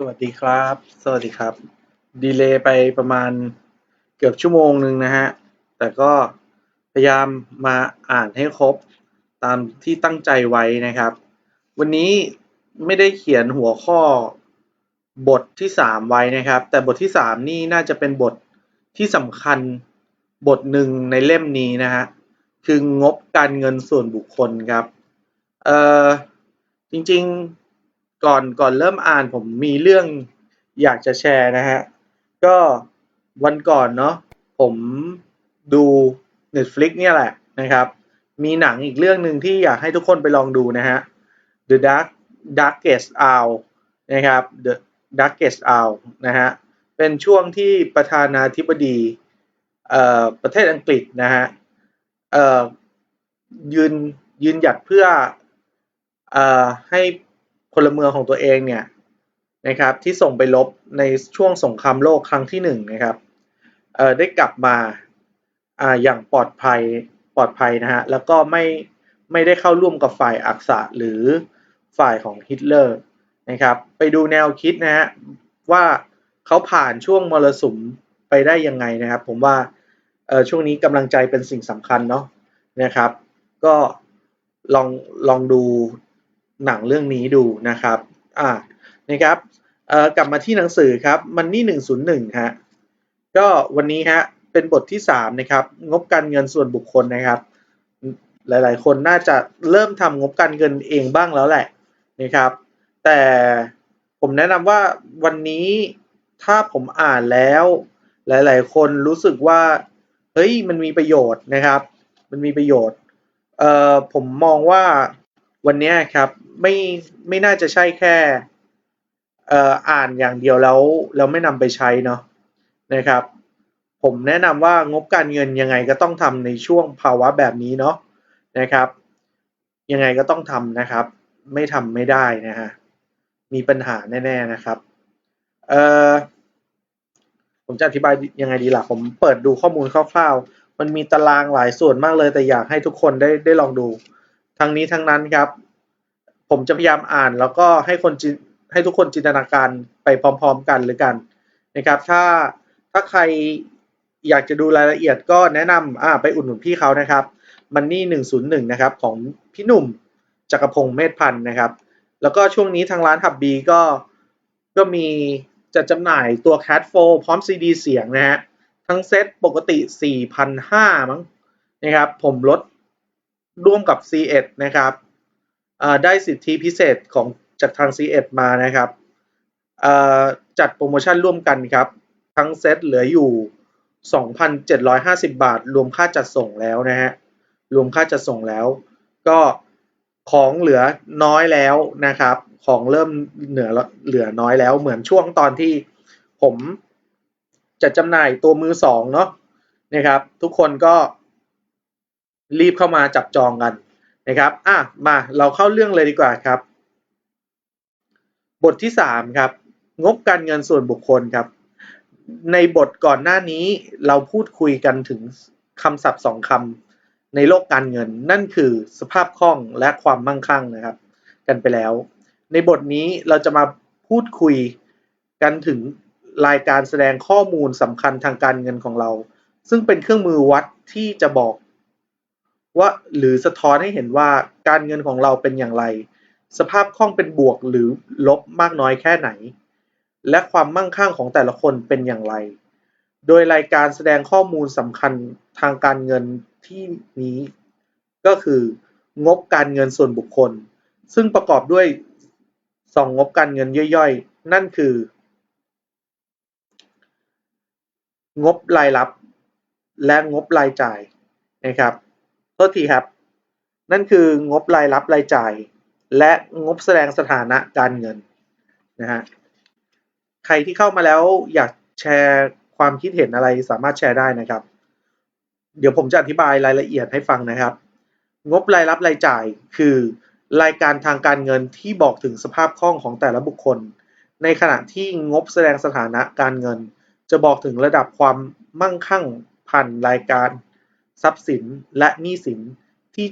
สวัสดีครับ สวัสดีครับ ดีเลย์ไปประมาณเกือบชั่วโมงหนึ่งนะฮะ แต่ก็พยายามมาอ่านให้ครบตามที่ตั้งใจไว้นะครับ วันนี้ไม่ได้เขียนหัวข้อบทที่สามไว้นะครับ แต่บทที่สามนี่น่าจะเป็นบทที่สำคัญบทหนึ่งในเล่มนี้นะฮะ คืองบการเงินส่วนบุคคลครับ เอ่อ จริงๆ ก่อนก่อนเริ่มอ่านผมมีเรื่องอยากจะแชร์นะฮะ ก็วันก่อนเนาะผมดู Netflix เนี่ยแหละนะครับ มีหนังอีกเรื่องหนึ่งที่อยากให้ทุกคนไปลองดูนะฮะ The Dark Darkest Hour นะครับ The Darkest Hour นะฮะ เป็นช่วงที่ประธานาธิบดีเอ่อประเทศอังกฤษนะฮะเอ่อยืนยืนหยัดเพื่อเอ่อให้ พลเมืองของตัวเองเนี่ยนะครับที่ส่งไปรบในช่วงสงครามโลกครั้งที่หนึ่งนะครับได้กลับมาออย่างปลอดภัยปลอดภัยนะฮะแล้วก็ไม่ไม่ได้เข้าร่วมกับฝ่ายอักษะหรือฝ่ายของฮิตเลอร์นะครับไปดูแนวคิดนะฮะว่าเขาผ่านช่วงมรสุมไปได้ยังไงนะครับ ผมว่าช่วงนี้กำลังใจเป็นสิ่งสำคัญเนาะนะครับ ก็ลองลองดู หนังเรื่องนี้ดูนะครับอ่านะครับเอ่อกลับมาที่หนังสือครับมันนี่หนึ่งศูนย์หนึ่งฮะก็วันนี้ฮะเป็นบทที่สามนะครับงบการเงินส่วนบุคคลนะครับ หลายๆ คนน่าจะเริ่มทำงบการเงินเองบ้างแล้วแหละนะครับ แต่ผมแนะนำว่าวันนี้ถ้าผมอ่านแล้ว หลาย ๆ คนรู้สึกว่าเฮ้ยมันมีประโยชน์นะครับ มันมีประโยชน์เอ่อผมมองว่า วันนี้ครับไม่ไม่น่าจะใช่แค่เอ่ออ่านอย่างเดียวแล้วแล้วไม่นำไปใช้เนาะนะครับ ผมแนะนำว่างบการเงินยังไงก็ต้องทำในช่วงภาวะแบบนี้เนาะนะครับ ยังไงก็ต้องทำนะครับ ไม่ทำไม่ได้นะฮะมีปัญหาแน่ๆนะครับเอ่อผมจะอธิบายยังไงดีล่ะผมเปิดดูข้อมูลคร่าวๆ มันมีตารางหลายส่วนมากเลยแต่อยากให้ทุกคนได้ได้ลองดู ทั้งนี้ทั้งนั้นครับ ผมจะพยายามอ่านแล้วก็ให้คนให้ทุกคนจินตนาการไปพร้อม ๆ กันหรือกันนะครับ ถ้าถ้าใครอยากจะดูรายละเอียดก็แนะนำอ่าไปอุดหนุนพี่เขานะครับมันนี่หนึ่งศูนย์หนึ่งนะครับ ของพี่หนุ่มจักรพงศ์เมธพันธ์นะครับ แล้วก็ช่วงนี้ทางร้านหับบีก็ก็มีจัดจำหน่ายตัว Cat 4พร้อมซีดีเสียงนะฮะทั้งเซตปกติ 4,500 มั้งนะครับ ผมลด ร่วมกับ C1 นะครับได้สิทธิพิเศษของจากทาง C1 มานะครับจัดโปรโมชั่นร่วมกันครับ ทั้งเซตเหลืออยู่ 2,750 บาท รวมค่าจัดส่งแล้วนะฮะรวมค่าจัดส่งแล้ว ก็ของเหลือน้อยแล้วนะครับ ของเริ่มเหลือเหลือน้อยแล้ว เหมือนช่วงตอนที่ผมจะจำหน่ายตัวมือสองเนาะนะครับ ทุกคนก็ รีบเข้ามาจับจองกันนะครับอะมาเราเข้าเรื่องเลยดีกว่าครับ บทที่สามครับ งบการเงินส่วนบุคคลครับ ในบทก่อนหน้านี้เราพูดคุยกันถึงคำศัพท์สองคำในโลกการเงิน นั่นคือสภาพคล่องและความมั่งคั่งนะครับ กันไปแล้ว ในบทนี้เราจะมาพูดคุยกันถึงรายการแสดงข้อมูลสำคัญทางการเงินของเรา ซึ่งเป็นเครื่องมือวัดที่จะบอก ว่าหรือสะท้อนให้เห็นว่าการเงินของเราเป็นอย่างไร สภาพคล่องเป็นบวกหรือลบมากน้อยแค่ไหน และความมั่งคั่งของแต่ละคนเป็นอย่างไร โดยรายการแสดงข้อมูลสำคัญทางการเงินที่นี้ ก็คืองบการเงินส่วนบุคคล ซึ่งประกอบด้วยสองงบการเงินย่อยๆ นั่นคือ งบรายรับ และงบรายจ่ายนะครับ โทษทีครับ นั่นคืองบรายรับรายจ่าย และงบแสดงสถานะการเงินนะฮะใครที่เข้ามาแล้วอยากแชร์ความคิดเห็นอะไรสามารถแชร์ได้นะครับ เดี๋ยวผมจะอธิบายรายละเอียดให้ฟังนะครับ งบรายรับรายจ่ายคือรายการทางการเงินที่บอกถึงสภาพคล่องของแต่ละบุคคล ในขณะที่งบแสดงสถานะการเงิน จะบอกถึงระดับความมั่งคั่งผ่านรายการ ทรัพย์สินและหนี้สินที่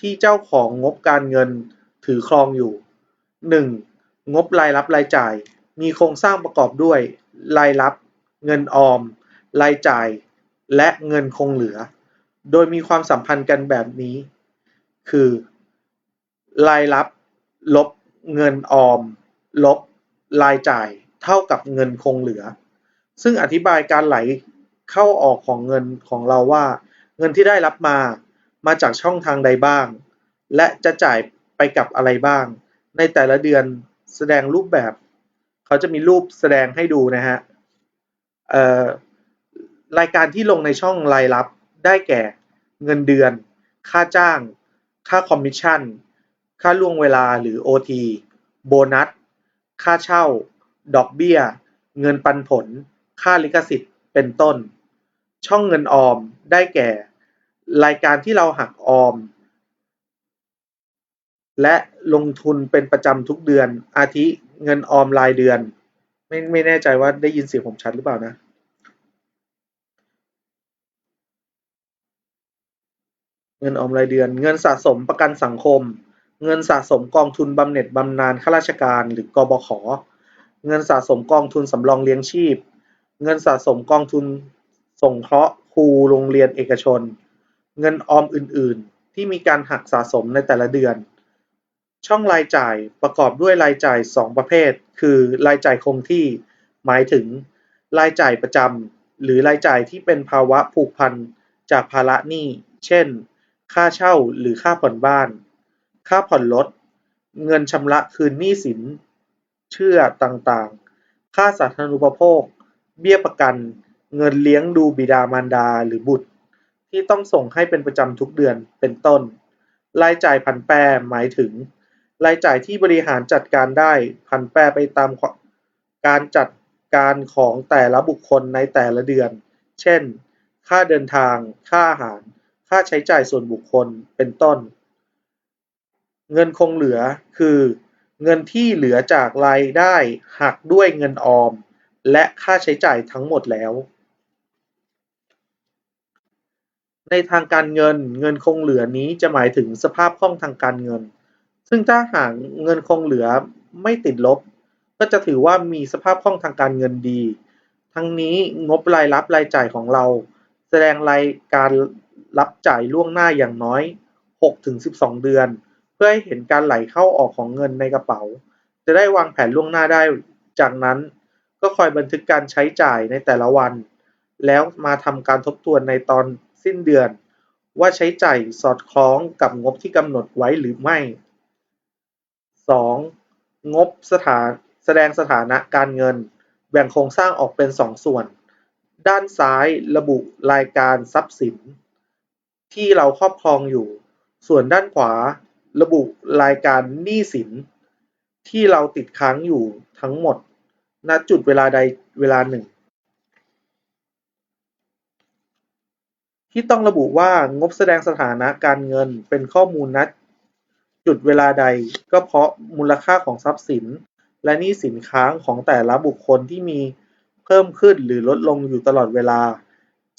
ที่เจ้าของงบการเงินถือครองอยู่ 1. งบรายรับรายจ่าย มีโครงสร้างประกอบด้วย รายรับ เงินออม รายจ่าย และเงินคงเหลือ โดยมีความสัมพันธ์กันแบบนี้ คือ รายรับ ลบ เงินออม ลบ รายจ่าย เท่ากับเงินคงเหลือ ซึ่งอธิบายการไหล เข้าออกของเงินของเราว่า เงินที่ได้รับมามาจากช่องทางใดบ้าง และจะจ่ายไปกับอะไรบ้าง ในแต่ละเดือนแสดงรูปแบบ เขาจะมีรูปแสดงให้ดูนะฮะรายการที่ลงในช่องรายรับได้แก่เงินเดือน ค่าจ้าง ค่าคอมมิชชั่น ค่าล่วงเวลาหรือ OT โบนัส ค่าเช่า ดอกเบี้ย เงินปันผล ค่าลิขสิทธิ์ เป็นต้น ช่องเงินออม ได้แก่ รายการที่เราหักออม และลงทุนเป็นประจำทุกเดือน อาทิเงินออมรายเดือน ไม่ไม่แน่ใจว่าได้ยินเสียงผมชัดหรือเปล่านะเงินออมรายเดือน เงินสะสมประกันสังคม เงินสะสมกองทุนบำเหน็จบำนาญข้าราชการหรือกบข เงินสะสมกองทุนสำรองเลี้ยงชีพ เงินสะสมกองทุน สงเคราะห์ครูโรงเรียนเอกชน เงินออมอื่น ๆ ที่มีการหักสะสมในแต่ละเดือน ช่องรายจ่ายประกอบด้วยรายจ่าย 2 ประเภท คือรายจ่ายคงที่ หมายถึง รายจ่ายประจำหรือรายจ่ายที่เป็นภาวะผูกพันจากภาระหนี้ เช่น ค่าเช่าหรือค่าผ่อนบ้าน ค่าผ่อนรถ เงินชำระคืนหนี้สิน เชื่อต่างๆ ค่าสาธารณูปโภค เบี้ยประกัน เงินเลี้ยงดูบิดามารดาหรือบุตร ที่ต้องส่งให้เป็นประจำทุกเดือน เป็นต้น รายจ่ายผันแปรหมายถึง รายจ่ายที่บริหารจัดการได้ผันแปรไปตามการจัดการของแต่ละบุคคลในแต่ละเดือน เช่น ค่าเดินทาง ค่าอาหาร ค่าใช้จ่ายส่วนบุคคล เป็นต้น เงินคงเหลือ คือ เงินที่เหลือจากรายได้หักด้วยเงินออม และค่าใช้จ่ายทั้งหมดแล้ว ในทางการเงิน เงินคงเหลือนี้จะหมายถึงสภาพคล่องทางการเงิน ซึ่งถ้าหากเงินคงเหลือไม่ติดลบ ก็จะถือว่ามีสภาพคล่องทางการเงินดี ทั้งนี้งบรายรับรายจ่ายของเรา แสดงรายการรับจ่ายล่วงหน้าอย่างน้อย 6-12 เดือน เพื่อให้เห็นการไหลเข้าออกของเงินในกระเป๋า จะได้วางแผนล่วงหน้าได้ จากนั้นก็คอยบันทึกการใช้จ่ายในแต่ละวัน แล้วมาทำการทบทวนในตอน สิ้นเดือน ว่าใช้จ่ายสอดคล้องกับงบที่กำหนดไว้หรือไม่ 2. งบสถานแสดงสถานะการเงิน แบ่งโครงสร้างออกเป็น 2 ส่วน ด้านซ้ายระบุรายการทรัพย์สิน ที่เราครอบครองอยู่ ส่วนด้านขวาระบุรายการหนี้สิน ที่เราติดค้างอยู่ทั้งหมด ณจุดเวลาใดเวลาหนึ่ง ที่ต้องระบุว่างบแสดงสถานะการเงินเป็นข้อมูลณจุดเวลาใด ก็เพราะมูลค่าของทรัพย์สิน และหนี้สินค้างของแต่ละบุคคลที่มีเพิ่มขึ้นหรือลดลงอยู่ตลอดเวลา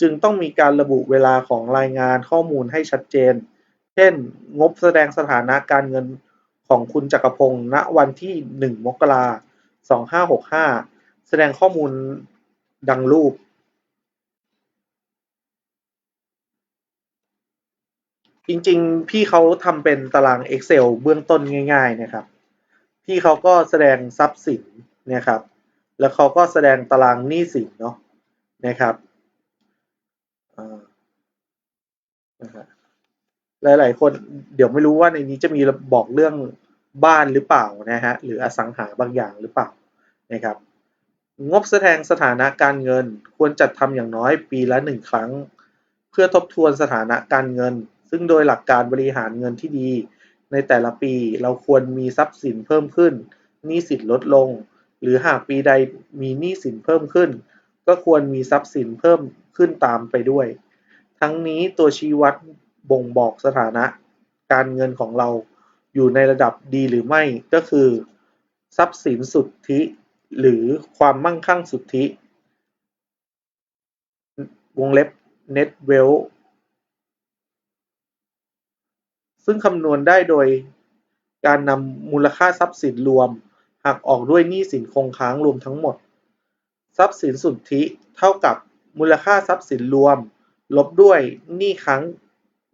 จึงต้องมีการระบุเวลาของรายงานข้อมูลให้ชัดเจน เช่น งบแสดงสถานะการเงินของคุณจักรพงษ์ณวันที่ 1 มกราคม 2565 แสดงข้อมูลดังรูป จริงๆ พี่เขาทำเป็นตาราง Excel เบื้องต้นง่าย ๆ นะครับ พี่เขาก็แสดงทรัพย์สินนะครับ แล้วเขาก็แสดงตารางหนี้สินเนาะนะครับอ่านะฮะหลายๆ คนเดี๋ยวไม่รู้ว่าในนี้จะมีบอกเรื่องบ้านหรือเปล่านะฮะหรืออสังหาบางอย่างหรือเปล่านะครับ งบแสดงสถานะการเงินควรจัดทำอย่างน้อยปีละหนึ่งครั้ง เพื่อทบทวนสถานะการเงิน ซึ่งโดยหลักการบริหารเงินที่ดี ในแต่ละปีเราควรมีทรัพย์สินเพิ่มขึ้นหนี้สินลดลง หรือหากปีใดมีหนี้สินเพิ่มขึ้น ก็ควรมีทรัพย์สินเพิ่มขึ้นตามไปด้วย ทั้งนี้ตัวชี้วัดบ่งบอกสถานะ การเงินของเราอยู่ในระดับดีหรือไม่ก็คือ ทรัพย์สินสุทธิ หรือความมั่งคั่งสุทธิ วงเล็บ net wealth ซึ่งคำนวณได้โดยการนำมูลค่าทรัพย์สินรวม หักออกด้วยหนี้สินคงค้างรวมทั้งหมด ทรัพย์สินสุทธิเท่ากับมูลค่าทรัพย์สินรวม ลบด้วยหนี้ค้าง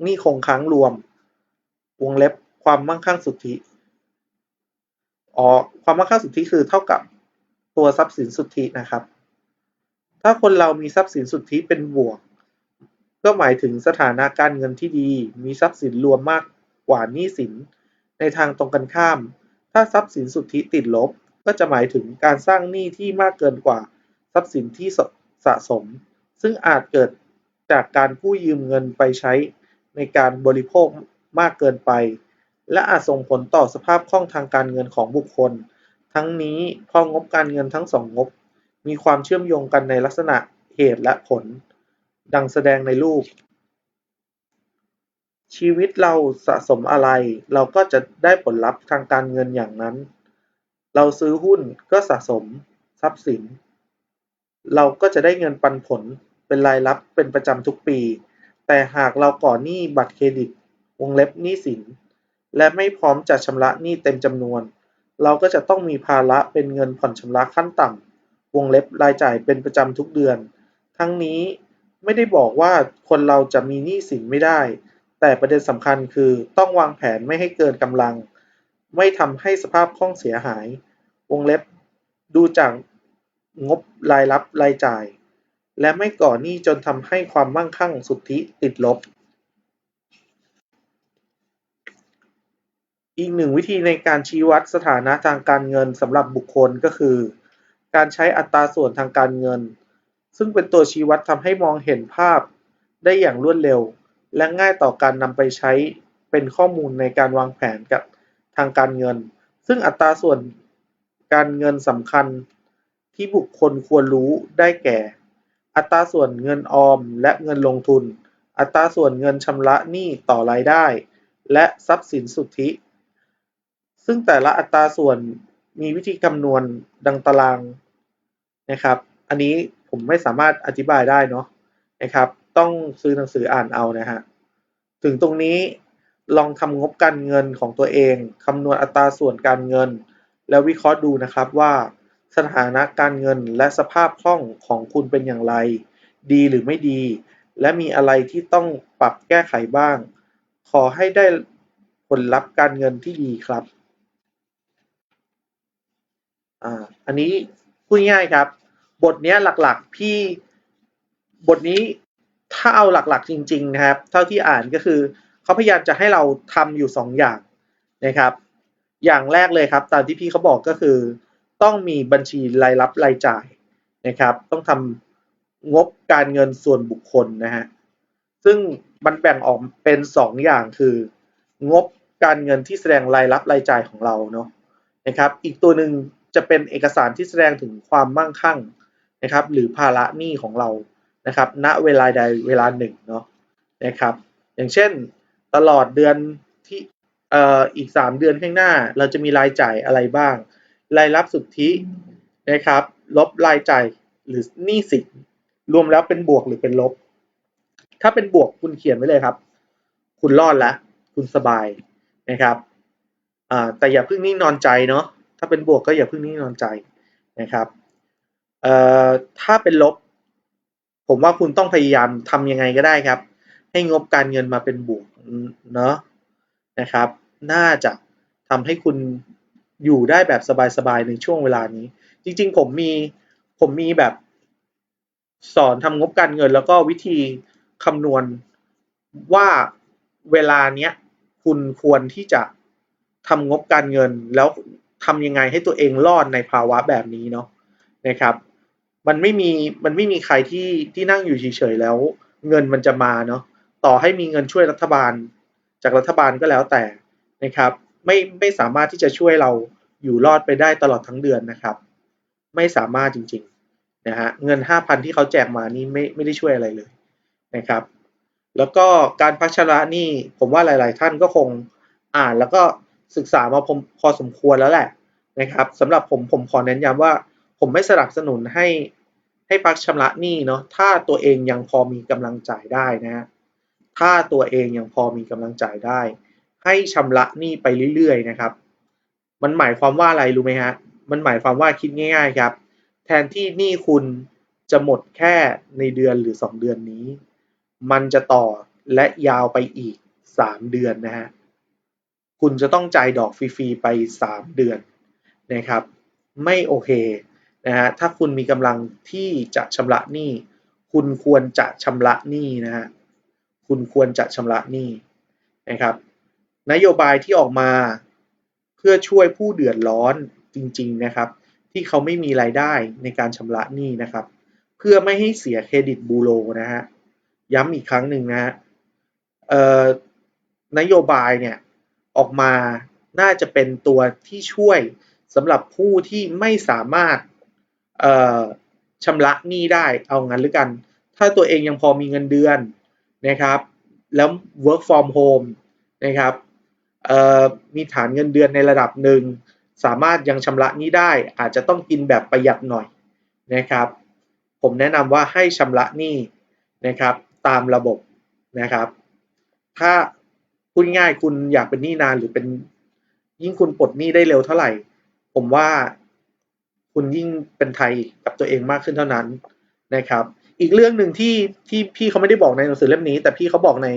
หนี้คงค้างรวม วงเล็บความมั่งคั่งสุทธิอ๋อความมั่งคั่งสุทธิคือเท่ากับตัวทรัพย์สินสุทธินะครับ ถ้าคนเรามีทรัพย์สินสุทธิเป็นบวก ก็หมายถึงสถานะการเงินที่ดี มีทรัพย์สินรวมมาก กว่าหนี้สิน ในทางตรงกันข้าม ถ้าทรัพย์สินสุทธิติดลบ ก็จะหมายถึงการสร้างหนี้ที่มากเกินกว่าทรัพย์สินที่สะสม ซึ่งอาจเกิดจากการกู้ยืมเงินไปใช้ในการบริโภคมากเกินไป และอาจส่งผลต่อสภาพคล่องทางการเงินของบุคคล ทั้งนี้พองบการเงินทั้งสองงบ มีความเชื่อมโยงกันในลักษณะเหตุและผล ดังแสดงในรูป ชีวิตเราสะสมอะไร เราก็จะได้ผลลัพธ์ทางการเงินอย่างนั้น เราซื้อหุ้นก็สะสม ทรัพย์สิน เราก็จะได้เงินปันผลเป็นรายรับเป็นประจำทุกปี แต่หากเราก่อหนี้บัตรเครดิต วงเล็บหนี้สิน และไม่พร้อมจะชำระหนี้เต็มจำนวน เราก็จะต้องมีภาระเป็นเงินผ่อนชำระขั้นต่ำวงเล็บรายจ่ายเป็นประจำทุกเดือน ทั้งนี้ไม่ได้บอกว่าคนเราจะมีหนี้สินไม่ได้ แต่ประเด็นสำคัญคือต้องวางแผนไม่ให้เกินกำลัง ไม่ทำให้สภาพคล่องเสียหาย วงเล็บ ดูจากงบรายรับรายจ่าย และไม่ก่อหนี้จนทำให้ความมั่งคั่งสุทธิติดลบ อีกหนึ่งวิธีในการชี้วัดสถานะทางการเงินสำหรับบุคคลก็คือ การใช้อัตราส่วนทางการเงิน ซึ่งเป็นตัวชี้วัดทำให้มองเห็นภาพได้อย่างรวดเร็ว และง่ายต่อการนำไปใช้เป็นข้อมูลในการวางแผนกับทางการเงิน ซึ่งอัตราส่วนการเงินสำคัญที่บุคคลควรรู้ได้แก่ อัตราส่วนเงินออมและเงินลงทุน อัตราส่วนเงินชำระหนี้ต่อรายได้ และทรัพย์สินสุทธิ ซึ่งแต่ละอัตราส่วนมีวิธีคำนวณดังตารางนะครับ อันนี้ผมไม่สามารถอธิบายได้เนาะนะครับ ต้องซื้อหนังสืออ่านเอานะฮะ ถึงตรงนี้ลองทำงบการเงินของตัวเองคำนวณอัตราส่วนการเงิน แล้ววิเคราะห์ดูนะครับว่า สถานะการเงินและสภาพคล่องของคุณเป็นอย่างไร ดีหรือไม่ดี และมีอะไรที่ต้องปรับแก้ไขบ้าง ขอให้ได้ผลลัพธ์การเงินที่ดีครับอ่าอันนี้พูดง่ายครับ บทนี้หลักๆพี่บทนี้ ถ้าเอาหลักๆจริงๆนะครับ เท่าที่อ่านก็คือเขาพยายามจะให้เราทำอยู่สองอย่างนะครับ อย่างแรกเลยครับ ตามที่พี่เขาบอกก็คือ ต้องมีบัญชีรายรับรายจ่ายนะครับ ต้องทำงบการเงินส่วนบุคคลนะฮะซึ่งมันแบ่งออกเป็นสองอย่างคือ งบการเงินที่แสดงรายรับรายจ่ายของเราเนาะนะครับ อีกตัวหนึ่งจะเป็นเอกสารที่แสดงถึงความมั่งคั่งนะครับ หรือภาระหนี้ของเรา นะครับณเวลาใดเวลาหนึ่งเนาะนะครับ อย่างเช่นตลอดเดือนที่เอ่ออีก 3 เดือนข้างหน้า เราจะมีรายจ่ายอะไรบ้าง รายรับสุทธินะครับ ลบรายจ่ายหรือหนี้สินรวมแล้วเป็นบวกหรือเป็นลบ ถ้าเป็นบวกคุณเขียนไว้เลยครับ คุณรอดล้วคุณสบายนะครับอ่าแต่อย่าเพิ่งนิ่งนอนใจเนาะถ้าเป็นบวกก็อย่าเพิ่งนิ่งนอนใจนะครับเอ่อถ้าเป็นลบ ผมว่าคุณต้องพยายามทำยังไงก็ได้ครับ ให้งบการเงินมาเป็นบวกเนาะนะครับ น่าจะทำให้คุณอยู่ได้แบบสบายๆในช่วงเวลานี้ จริงๆ ผมมีผมมีแบบสอนทำงบการเงิน แล้วก็วิธีคำนวณว่าเวลาเนี้ยคุณควรที่จะทำงบการเงินแล้วทำยังไงให้ตัวเองรอดในภาวะแบบนี้เนาะนะครับ มันไม่มีมันไม่มีใครที่ที่นั่งอยู่เฉยๆแล้ว เงินมันจะมาเนาะต่อให้มีเงินช่วยรัฐบาล จากรัฐบาลก็แล้วแต่นะครับ ไม่ไม่สามารถที่จะช่วยเราอยู่รอดไปได้ตลอดทั้งเดือนนะครับ ไม่สามารถจริงๆนะฮะเงิน 5,000 ที่เขาแจกมานี่ไม่ไม่ได้ช่วยอะไรเลยนะครับ แล้วก็การพักชระนี้ผมว่าหลาย ๆ ท่านก็คงอ่านแล้วก็ศึกษามาพอพอสมควรแล้วแหละนะครับสำหรับผมผมขอเน้นย้ำว่า ผมไม่สนับสนุนให้ ให้พักชำระหนี้เนาะถ้าตัวเองยังพอมีกำลังจ่ายได้นะฮะถ้าตัวเองยังพอมีกำลังจ่ายได้ ให้ชำระหนี้ไปเรื่อยๆนะครับ มันหมายความว่าอะไรรู้ไหมฮะมันหมายความว่าคิดง่ายๆครับ แทนที่หนี้คุณจะหมดแค่ในเดือนหรือ 2 เดือนนี้ มันจะต่อและยาวไปอีก 3 เดือนนะฮะคุณจะต้องจ่ายดอกฟรีๆไป 3 เดือนนะครับ ไม่โอเค นะฮะถ้าคุณมีกำลังที่จะชำระหนี้คุณควรจะชำระหนี้นะฮะคุณควรจะชำระหนี้นะครับ นโยบายที่ออกมาเพื่อช่วยผู้เดือดร้อนจริง ๆนะครับ ที่เขาไม่มีรายได้ในการชำระหนี้นะครับ เพื่อไม่ให้เสียเครดิตบูโรนะฮะย้ำอีกครั้งหนึ่งนะฮะเอ่อนโยบายเนี่ยออกมาน่าจะเป็นตัวที่ช่วยสำหรับผู้ที่ไม่สามารถ ชำระหนี้ได้เอางั้นหรือกัน ถ้าตัวเองยังพอมีเงินเดือนนะครับ แล้ว work from home นะครับเออมีฐานเงินเดือนในระดับหนึ่ง สามารถยังชำระหนี้ได้ อาจจะต้องกินแบบประหยัดหน่อยนะครับ ผมแนะนำว่าให้ชำระหนี้นะครับ ตามระบบนะครับ ถ้าพูดง่ายคุณอยากเป็นหนี้นานหรือเป็นยิ่งคุณปลดหนี้ได้เร็วเท่าไหร่ ผมว่า คุณยิ่งเป็นไทยกับตัวเองมากขึ้นเท่านั้นนะครับ อีกเรื่องหนึ่งที่ที่พี่เขาไม่ได้บอกในหนังสือเล่มนี้ แต่พี่เขาบอกใน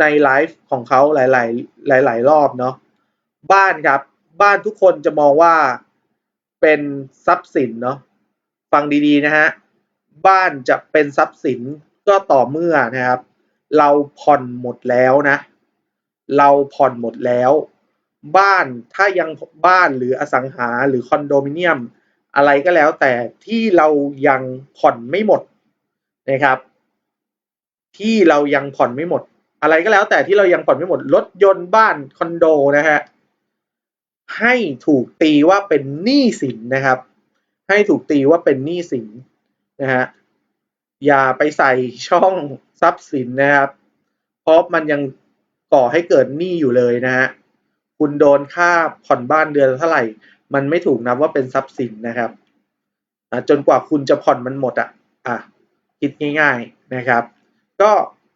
ในไลฟ์ของเขาหลาย ๆ หลาย ๆ รอบเนาะบ้านครับ บ้านทุกคนจะมองว่าเป็นทรัพย์สินเนาะฟังดีๆนะฮะบ้านจะเป็นทรัพย์สินก็ต่อเมื่อนะครับ เราผ่อนหมดแล้วนะ เราผ่อนหมดแล้ว บ้านถ้ายังบ้านหรืออสังหาหรือคอนโดมิเนียม อะไรก็แล้วแต่ที่เรายังผ่อนไม่หมดนะครับ ที่เรายังผ่อนไม่หมด อะไรก็แล้วแต่ที่เรายังผ่อนไม่หมดรถยนต์บ้านคอนโดนะฮะให้ถูกตีว่าเป็นหนี้สินนะครับ ให้ถูกตีว่าเป็นหนี้สินนะฮะอย่าไปใส่ช่องทรัพย์สินนะครับ เพราะมันยังก่อให้เกิดหนี้อยู่เลยนะฮะคุณโดนค่าผ่อนบ้านเดือนเท่าไหร่ มันไม่ถูกนับว่าเป็นทรัพย์สินนะครับจนกว่าคุณจะผ่อนมันหมดอะอะคิดง่าย ๆนะครับ ก็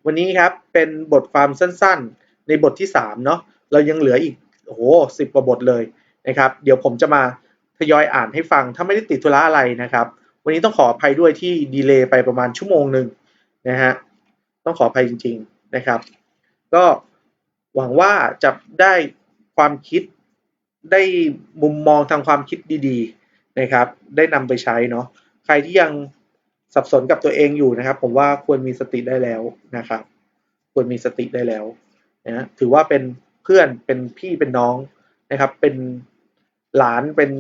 วันนี้ครับเป็นบทความสั้นๆ ในบทที่3เนาะเรายังเหลืออีกโอ้โหสิบกว่าบทเลยนะครับ เดี๋ยวผมจะมาทยอยอ่านให้ฟังถ้าไม่ได้ติดธุระอะไรนะครับ วันนี้ต้องขออภัยด้วยที่ดีเลย์ไปประมาณชั่วโมงหนึ่งนะฮะต้องขออภัยจริง ๆนะครับ ก็หวังว่าจะได้ความคิด ได้มุมมองทางความคิดดีๆนะครับ ได้นำไปใช้เนาะใครที่ยังสับสนกับตัวเองอยู่นะครับ ผมว่าควรมีสติได้แล้วนะครับ ควรมีสติได้แล้วนะถือว่าเป็นเพื่อนเป็นพี่เป็นน้องนะครับ เป็นหลานเป็น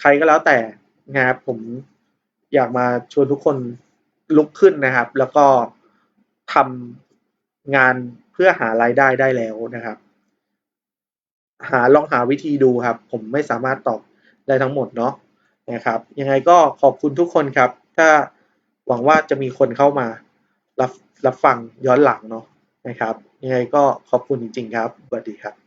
ใครก็แล้วแต่นะครับผมอยากมาชวนทุกคนลุกขึ้นนะครับ แล้วก็ทำงานเพื่อหารายได้ได้แล้วนะครับ หาลองหาวิธีดูครับ ผมไม่สามารถตอบได้ทั้งหมดเนาะนะครับ ยังไงก็ขอบคุณทุกคนครับ ถ้าหวังว่าจะมีคนเข้ามารับรับฟังย้อนหลังเนาะนะครับ ยังไงก็ขอบคุณจริง ๆ ครับสวัสดีครับ